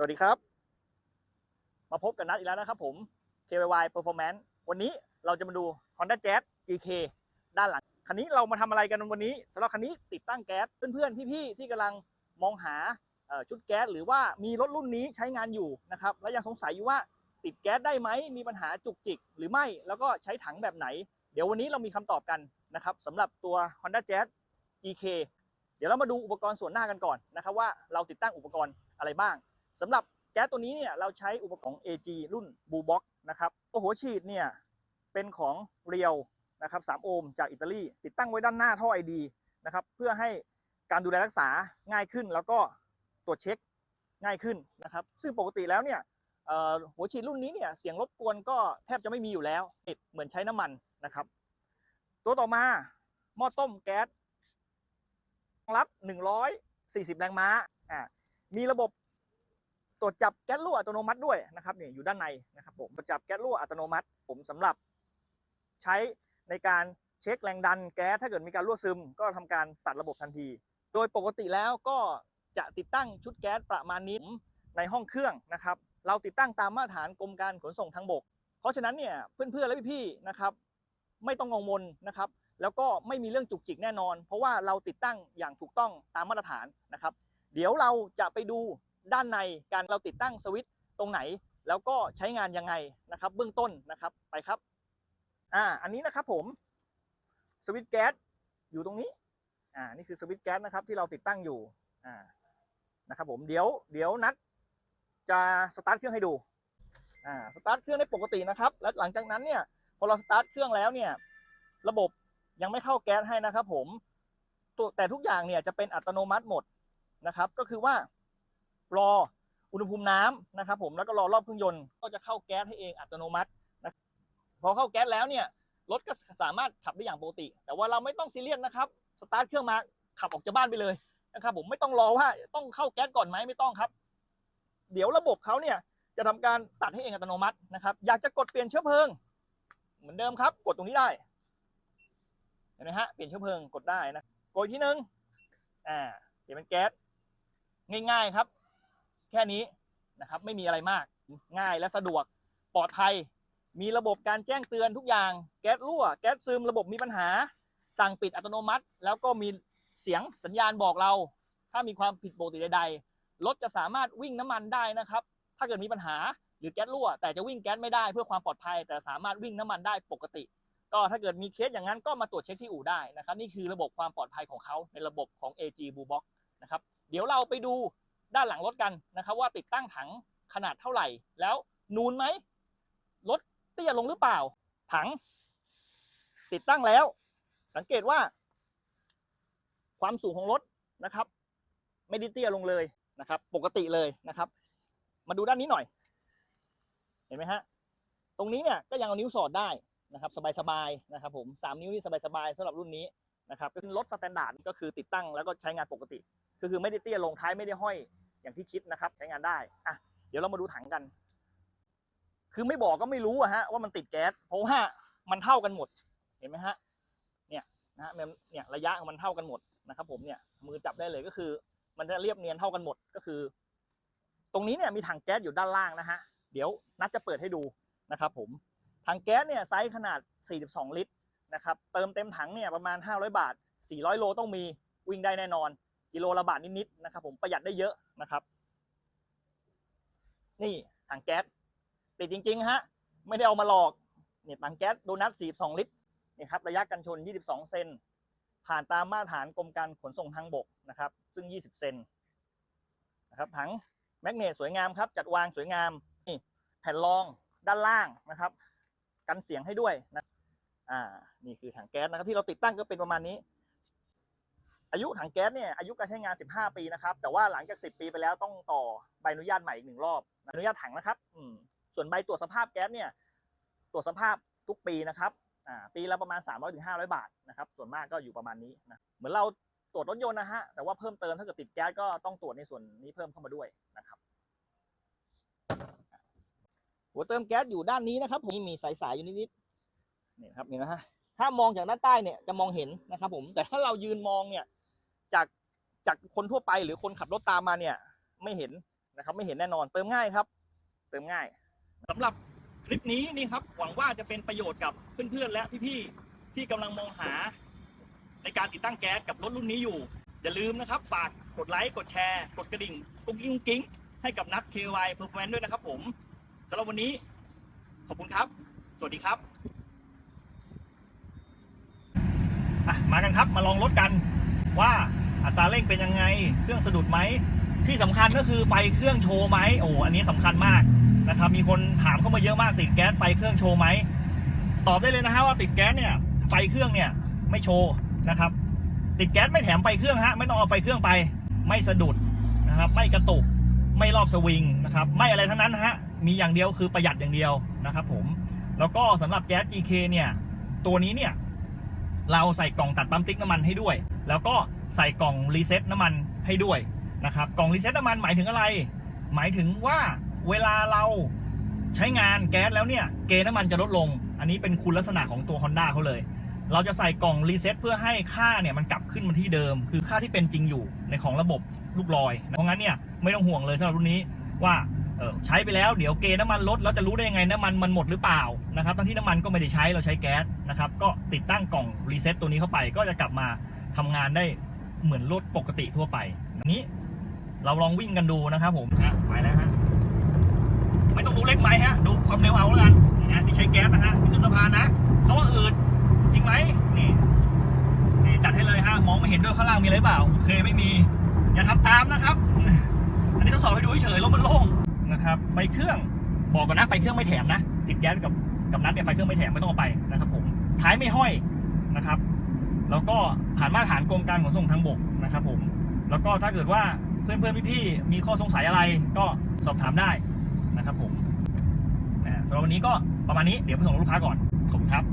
สวัสดีครับ มาพบกับนัดอีกแล้วนะครับผม KYY Performance วันนี้เราจะมาดู Honda Jazz GK ด้านหลัง คันนี้เรามาทำอะไรกันวันนี้สำหรับคันนี้ติดตั้งแก๊ส เพื่อนๆ พี่ๆ ที่กำลังมองหาชุดแก๊ส หรือว่ามีรถรุ่นนี้ใช้งานอยู่นะครับ แล้วยังสงสัยอยู่ว่าติดแก๊สได้ไหม มีปัญหาจุกจิกหรือไม่ แล้วก็ใช้ถังแบบไหน เดี๋ยววันนี้เรามีคำตอบกันนะครับสำหรับตัว Honda Jazz GK เดี๋ยวเรามาดูอุปกรณ์ส่วนหน้ากันก่อนนะครับว่าเราติดตั้งอุปกรณ์อะไรบ้าง สำหรับแก๊สตัวนี้เนี่ยเราใช้อุปกรณ์ของ AG รุ่น Blue Box นะครับตัวหัวฉีดเนี่ยเป็นของเรียวนะครับ3โอห์มจากอิตาลีติดตั้งไว้ด้านหน้าท่อ ID นะครับเพื่อให้การดูแลรักษาง่ายขึ้น แล้วก็ตรวจเช็คง่ายขึ้นนะครับ ซึ่งปกติแล้วเนี่ยเอ่อหัวฉีดรุ่นนี้เนี่ยเสียงรบกวนก็แทบจะไม่มีอยู่แล้วติดเหมือนใช้น้ำมันนะครับ ตัวต่อมาหม้อต้มแก๊สรองรับ 140 แรงม้าอ่ามีระบบ ตรวจจับแก๊สรั่วอัตโนมัติด้วยนะครับเนี่ยอยู่ด้านในนะครับผมตรวจจับแก๊สรั่วอัตโนมัติ ผมสำหรับใช้ในการเช็คแรงดันแก๊สถ้าเกิดมีการรั่วซึม ก็ทำการตัดระบบทันที โดยปกติแล้วก็จะติดตั้งชุดแก๊สประมาณนี้ในห้องเครื่องนะครับ เราติดตั้งตามมาตรฐานกรมการขนส่งทางบก เพราะฉะนั้นเนี่ยเพื่อนๆและพี่ๆนะครับ ไม่ต้องกังวลนะครับ แล้วก็ไม่มีเรื่องจุกจิกแน่นอน เพราะว่าเราติดตั้งอย่างถูกต้องตามมาตรฐานนะครับ เดี๋ยวเราจะไปดู ด้านในการเราติดตั้งสวิตช์ตรงไหน แล้วก็ใช้งานยังไงนะครับ เบื้องต้นนะครับไปครับอ่าอันนี้นะครับผมสวิตช์แก๊สอยู่ตรงนี้อ่านี่คือสวิตช์แก๊สนะครับที่เราติดตั้งอยู่อ่านะครับผมเดี๋ยวเดี๋ยวนัดจะสตาร์ทเครื่องให้ดูอ่าสตาร์ทเครื่องได้ปกตินะครับ แล้วหลังจากนั้นเนี่ยพอเราสตาร์ทเครื่องแล้วเนี่ยระบบยังไม่เข้าแก๊สให้นะครับผมตัวแต่ทุกอย่างเนี่ยจะเป็นอัตโนมัติหมดนะครับ ก็คือว่า รออุณหภูมิน้ำนะครับผมแล้วก็รอรอบเครื่องยนต์ก็จะเข้าแก๊สให้เองอัตโนมัตินะพอเข้าแก๊สแล้วเนี่ยรถก็สามารถขับได้อย่างปกติ แต่ว่าเราไม่ต้องซีเรียสนะครับสตาร์ทเครื่องมาขับออกจากบ้านไปเลยนะครับผมไม่ต้องรอว่าต้องเข้าแก๊สก่อนไหมไม่ต้องครับ เดี๋ยวระบบเขาเนี่ยจะทำการตัดให้เองอัตโนมัตินะครับ อยากจะกดเปลี่ยนเชื้อเพลิง เหมือนเดิมครับ กดตรงนี้ได้เห็นไหมฮะเปลี่ยนเชื้อเพลิงกดได้นะกดอีกทีนึงอ่าเปลี่ยนเป็นแก๊สง่ายๆครับ แค่นี้นะครับไม่มีอะไรมากง่ายและสะดวกปลอดภัย มีระบบการแจ้งเตือนทุกอย่างแก๊สรั่ว แก๊สซึมระบบมีปัญหา สั่งปิดอัตโนมัติ แล้วก็มีเสียงสัญญาณบอกเรา ถ้ามีความผิดปกติใดๆรถจะสามารถวิ่งน้ำมันได้นะครับ ถ้าเกิดมีปัญหาหรือแก๊สรั่ว แต่จะวิ่งแก๊สไม่ได้เพื่อความปลอดภัย แต่สามารถวิ่งน้ำมันได้ปกติ ก็ถ้าเกิดมีเคสอย่างนั้นก็มาตรวจเช็คที่อู่ได้นะครับ นี่คือระบบความปลอดภัยของเขาในระบบของ AG Blue Box นะครับเดี๋ยวเราไปดู ด้านหลังรถกันนะครับ ว่าติดตั้งถังขนาดเท่าไหร่ แล้วนูนไหมรถเตี้ยลงหรือเปล่า ถัง ติดตั้งแล้ว สังเกตว่า ความสูงของรถนะครับ ไม่ได้เตี้ยลงเลยนะครับ ปกติเลยนะครับ มาดูด้านนี้หน่อย เห็นไหมฮะตรงนี้เนี่ยก็ยังเอานิ้วสอดได้นะครับ สบายๆนะครับ ผมสามนิ้วนี่สบายๆสำหรับรุ่นนี้นะครับก็คือรถสแตนดาร์ดก็คือติดตั้งแล้วก็ใช้งานปกติ คือไม่ได้เตี้ยลงท้ายไม่ได้ห้อยอย่างที่คิดนะครับ ใช้งานได้อะเดี๋ยวเรามาดูถังกัน คือไม่บอกก็ไม่รู้อะฮะว่ามันติดแก๊สเพราะว่ามันเท่ากันหมดเห็นไหมฮะเนี่ยนะฮะเนี่ยระยะของมันเท่ากันหมดนะครับ ผมเนี่ยมือจับได้เลยก็คือ มันจะเรียบเนียนเท่ากันหมดก็คือ ตรงนี้เนี่ยมีถังแก๊สอยู่ด้านล่างนะฮะเดี๋ยวนัดจะเปิดให้ดูนะครับ ผมถังแก๊สเนี่ยไซส์ขนาด 42 ลิตรนะครับเติมเต็มถังเนี่ยประมาณ 500 บาท 400 โลต้องมีวิ่งได้แน่นอน กิโลละบาทนิดๆนะครับ ผมประหยัดได้เยอะนะครับ นี่ถังแก๊สติดจริงๆฮะไม่ได้เอามาหลอกเนี่ยถังแก๊สโดนัท42 ลิตรนี่ครับระยะกันชน 22 เซนผ่านตามมาตรฐานกรมการขนส่งทางบกนะครับ ซึ่ง 20 เซนนะครับถังแมกเนตสวยงามครับจัดวางสวยงามนี่แผ่นรองด้านล่างนะครับ กันเสียงให้ด้วยนะอ่านี่คือถังแก๊สนะครับที่เราติดตั้งก็เป็นประมาณนี้ อายุถังแก๊สเนี่ยอายุการใช้งาน 15 ปีนะครับ แต่ว่าหลังจาก 10 ปีไปแล้วต้องต่อใบอนุญาตใหม่อีกหนึ่งรอบอนุญาตถังนะครับอืมส่วนใบตรวจสภาพแก๊สเนี่ยตรวจสภาพทุกปีนะครับอ่าปีละประมาณ 300-500ถึง500 บาทนะครับส่วนมากก็อยู่ประมาณนี้นะเหมือนเราตรวจรถยนต์นะฮะแต่ว่าเพิ่มเติมถ้าเกิดติดแก๊สก็ต้องตรวจในส่วนนี้เพิ่มเข้ามาด้วยนะครับหัวเติมแก๊สอยู่ด้านนี้นะครับผมมีสายๆอยู่นิดๆนี่ครับนี่นะฮะถ้ามองจากด้านใต้เนี่ยจะมองเห็นนะครับผมแต่ถ้าเรายืนมองเนี่ย จากจากคนทั่วไปหรือคนขับรถตามมาเนี่ย ไม่เห็นนะครับ ไม่เห็นแน่นอนเติมง่ายครับ เติมง่ายสำหรับคลิปนี้นี่ครับ หวังว่าจะเป็นประโยชน์กับเพื่อนๆและพี่ๆที่กำลังมองหา ในการติดตั้งแก๊สกับรถรุ่นนี้อยู่ อย่าลืมนะครับฝากกดไลค์กดแชร์ กดกระดิ่งกุ๊กกิ้งกิ้งให้กับนัด KY Performance ด้วยนะครับผมสำหรับวันนี้ขอบคุณครับ สวัสดีครับมากันครับมาลองรถกันว่า อัตราเร่งเป็นยังไง เครื่องสะดุดไหม ที่สำคัญก็คือไฟเครื่องโชว์ไหมโอ้อันนี้สำคัญมากนะครับ มีคนถามเข้ามาเยอะมากติดแก๊สไฟเครื่องโชว์ไหม ตอบได้เลยนะฮะว่าติดแก๊สเนี่ยไฟเครื่องเนี่ยไม่โชว์นะครับ ติดแก๊สไม่แถมไฟเครื่องฮะไม่ต้องเอาไฟเครื่องไป ไม่สะดุดนะครับไม่กระตุกไม่รอบสวิงนะครับไม่อะไรทั้งนั้นนะฮะมีอย่างเดียวคือประหยัดอย่างเดียวนะครับผมแล้วก็สำหรับแก๊ส GK เนี่ยตัวนี้เนี่ยเราใส่กล่องตัดปั๊มติ๊กน้ำมันให้ด้วย แล้วก็ ใส่กล่องรีเซ็ตน้ำมันให้ด้วยนะครับกล่องรีเซ็ตน้ำมันหมายถึงอะไร หมายถึงว่าเวลาเราใช้งานแก๊สแล้วเนี่ยเกณฑ์น้ำมันจะลดลง อันนี้เป็นคุณลักษณะของตัว Honda เขาเลย เราจะใส่กล่องรีเซ็ตเพื่อให้ค่าเนี่ยมันกลับขึ้นมาที่เดิม คือค่าที่เป็นจริงอยู่ในของระบบลูกลอย เพราะงั้นเนี่ยไม่ต้องห่วงเลยสำหรับรุ่นนี้ว่าเออใช้ไปแล้วเดี๋ยวเกณฑ์น้ำมันลดแล้วจะรู้ได้ยังไงน้ำมันมันหมดหรือเปล่านะครับทั้งที่น้ำมันก็ไม่ได้ใช้เราใช้แก๊สนะครับก็ติดตั้งกล่องรีเซ็ตตัวนี้เข้าไปก็จะกลับมาทำงานได้ เหมือนรถปกติทั่วไปอันนี้ เราลองวิ่งกันดูนะครับผมฮะไปแล้วฮะไม่ต้องดูเล็กไหมฮะ ดูความเร็วเอาแล้วกันนะฮะนี่ใช้แก๊สนะฮะนี่คือสะพานนะเขาว่าอืดจริงไหมนี่นี่จัดให้เลยฮะมองไม่เห็นด้วยข้างล่างมีอะไรเปล่าโอเคไม่มี อย่าทำตามนะครับ อันนี้ทดสอบให้ดูเฉยๆรถมันโล่งนะครับ ไฟเครื่องบอกก่อนนะไฟเครื่องไม่แถมนะติดแก๊สกับกับนัดเนี่ยไฟเครื่องไม่แถมไม่ต้องเอาไปนะครับ ผมท้ายไม่ห้อยนะครับ แล้วก็ผ่านมาตรฐานกรมการขนส่งทางบกนะครับผม แล้วก็ถ้าเกิดว่าเพื่อนเพื่อนๆพี่ๆมีข้อสงสัยอะไรก็สอบถามได้นะครับผมสำหรับวันนี้ก็ประมาณนี้เดี๋ยวไปส่งลูกค้าก่อนขอบคุณครับ